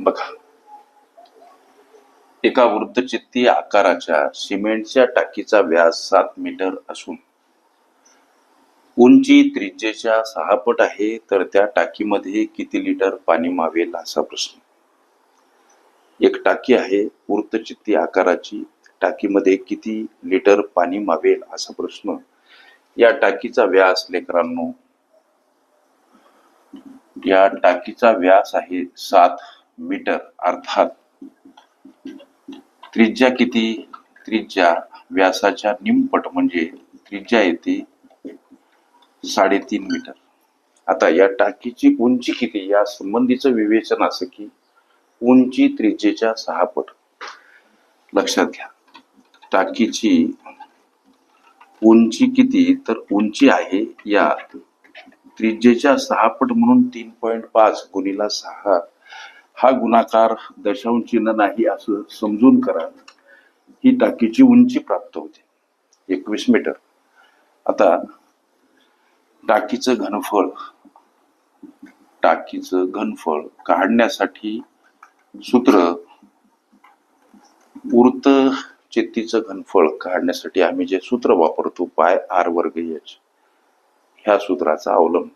बघा. एका वृत्तचित्तीय आकाराच्या सिमेंटच्या टाकीचा व्यास सात मीटर असून उंची त्रिज्येच्या सहा पट आहे तर त्या टाकीमध्ये किती लिटर पाणी मावेल असा प्रश्न. एक टाकी आहे वृत्तचित्ती आकाराची टाकीमध्ये किती लिटर पाणी मावेल असा प्रश्न. या टाकीचा व्यास लेकरांनो या टाकीचा व्यास आहे सात मीटर अर्थात त्रिज्या किती? त्रिज्या व्यासाच्या निमपट म्हणजे त्रिज्या येते साडेतीन मीटर. आता या टाकीची उंची किती? या संबंधीचं विवेचन असं की उंची त्रिज्येच्या सहा पट. लक्षात घ्या. टाकीची उंची किती? तर उंची आहे या त्रिज्येच्या सहा पट म्हणून तीन पॉईंट पाच गुणीला सहा. हा गुणाकार दशांश चिन्ह नाही असं समजून करा. ही टाकीची उंची प्राप्त होते. एकवीस मीटर. आता टाकीचं घनफळ. टाकीचं घनफळ काढण्यासाठी सूत्र उर्त चेतीचं घनफळ काढण्यासाठी आम्ही जे सूत्र वापरतो पाय आर वर्ग एच ह्या सूत्राचा अवलंब.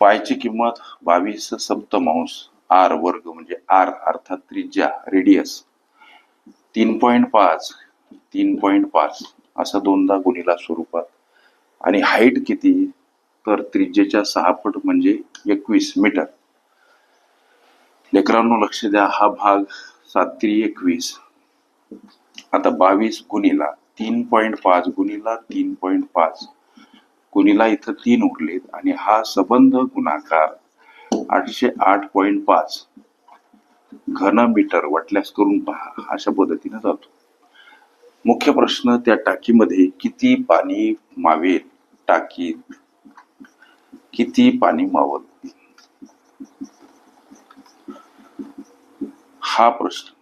पायची किंमत बावीस सप्तमांश आर वर्ग म्हणजे आर अर्थात त्रिज्या रेडियस तीन पॉईंट पाच तीन पॉईंट पाच असा दोनदा गुणिला स्वरूपात. आणि हाईट किती? तर त्रिज्येच्या सहा पट म्हणजे एकवीस मीटर लेकरांनो लक्ष द्या हा भाग सात त्री एकवीस. आता बावीस गुणिला तीन पॉईंट पाच गुणिला तीन पॉईंट पाच. कुणीला इथं तीन उरलेत आणि हा सबंध गुणाकार आठशे आठ पॉईंट पाच घन मीटर वाटल्यास करून पहा अशा पद्धतीने जातो. मुख्य प्रश्न त्या टाकीमध्ये किती पाणी मावेल? टाकीत किती पाणी मावत हा प्रश्न.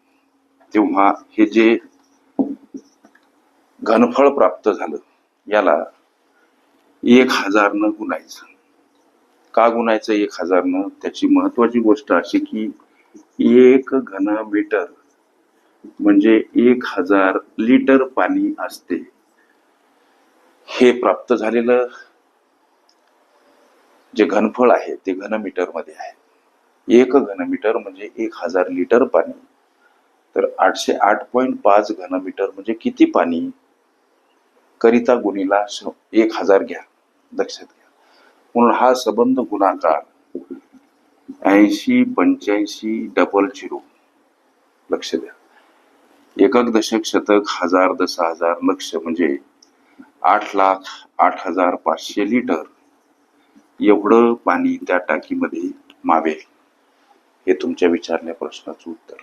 तेव्हा हे जे घनफळ प्राप्त झालं याला एक हजारनं गुणायचं. का गुणायचं एक हजारनं त्याची महत्वाची गोष्ट अशी की एक घन मीटर म्हणजे एक हजार लिटर पाणी असते. हे प्राप्त झालेलं जे घनफळ आहे ते घनमीटरमध्ये आहे. एक घनमीटर म्हणजे एक हजार लिटर पाणी. तर आठशे आठ पॉईंट पाच घनमीटर म्हणजे किती पाणी? करिता गुणीला एक हजार घ्या. लक्षात घ्या. म्हणून हा संबंध गुणाकार ऐंशी पंच्याऐंशी डबल झिरो लक्ष द्या. एकक दशक शतक हजार दस हजार लक्ष म्हणजे आठ लाख आठ हजार पाचशे लिटर. एवढं पाणी त्या टाकीमध्ये मावेल. हे तुमच्या विचारल्या प्रश्नाचं उत्तर.